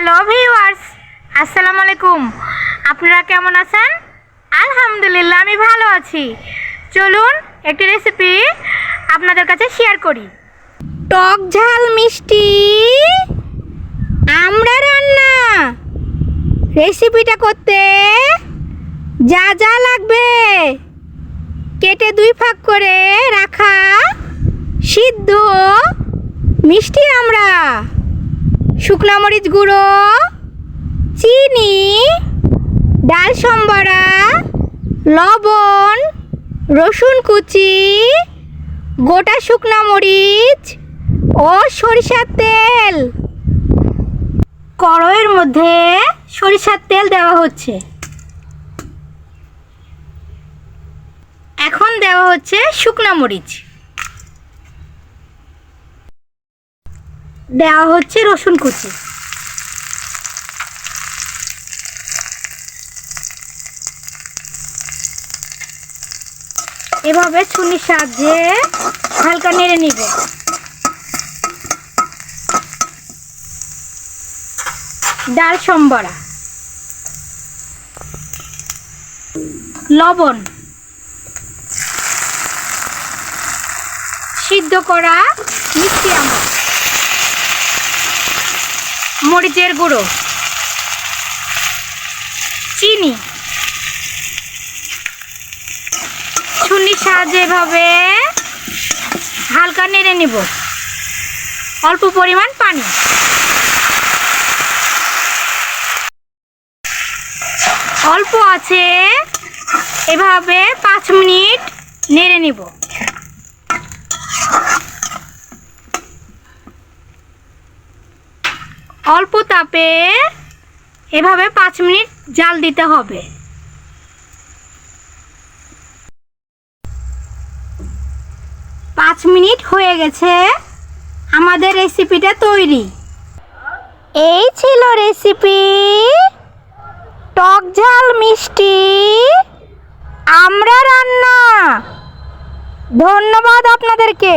Hello viewers আসসালামু আলাইকুম আপনারা কেমন আছেন আলহামদুলিল্লাহ আমি ভালো আছি চলুন একটি রেসিপি আপনাদের কাছে শেয়ার করি টক ঝাল মিষ্টি আমরা রান্না রেসিপিটা করতে যা যা লাগবে কেটে দুই ভাগ করে রাখা সিদ্ধ মিষ্টি আমরা শুকনো মরিচ গুঁড়ো, চিনি, ডাল সম্বরা, লবণ, রসুন কুচি, গোটা শুকনো মরিচ ও সরিষার তেল। কড়াইয়ের মধ্যে সরিষার তেল দেওয়া হচ্ছে। এখন দেওয়া হচ্ছে শুকনো মরিচ। দেওয়া হচ্ছে রসুন কুচি। এভাবে ছুনির সাহায্যে হালকা নেড়ে নিব। ডাল সম্বরা। লবণ। সিদ্ধ করা মিষ্টি আমল মরিচের গুঁড়ো। চিনি। ছুনির সাহায্যে এভাবে হালকা নেড়ে নিব। অল্প পরিমাণ পানি। অল্প আছে, এভাবে পাঁচ মিনিট নেড়ে নিব। অল্প তাপে এভাবে পাঁচ মিনিট জাল দিতে হবে। পাঁচ মিনিট হয়ে গেছে আমাদের রেসিপিটা তৈরি। এই ছিল রেসিপি টক ঝাল মিষ্টি আমরা রান্না। ধন্যবাদ আপনাদেরকে।